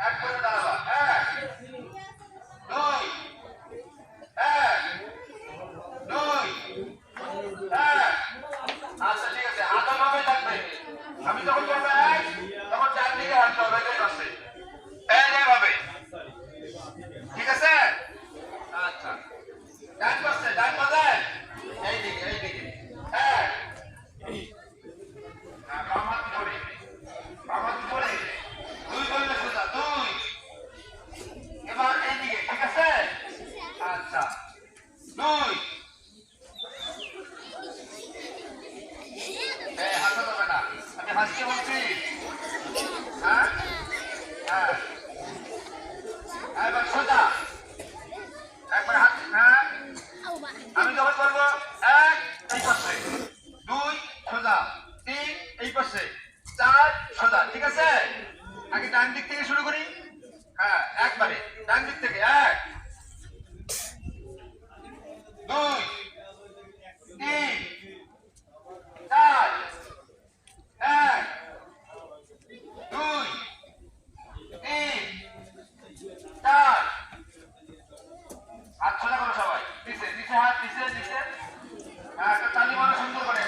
এক করে দাঁড়াবা। এক দুই এক এক। আচ্ছা ঠিক আছে। হাতা থাকবে। আমি যখন বলব এক, তখন চার দিকে হাঁটতে হবে, এটাই পাশে এই এইভাবে ঠিক আছে? আচ্ছা ডান পাশে ডান পাশে এই দিকে এই দিকে এক হ্যাঁ, বাম হাত ধরে বাম হাত ধরে দুই বললে সোজা দুই এবার এই দিকে ঠিক আছে আচ্ছা দুই এই হাসা যাবে না আমি হাসতে বলছি? হ্যাঁ। হ্যাঁ এবার সোজা। একবার হাত হ্যাঁ? আমি যখন বলব, এক, এই পাশে। দুই, সোজা। তিন, এই পাশে। চার, সোজা। ঠিক আছে? আগে ডান দিক থেকে শুরু করি। হ্যাঁ একবারে। ডান দিক থেকে, এক। দুই। হ্যাঁ, হাত নিচে। নিচে একটা তালি মারা সুন্দর করে।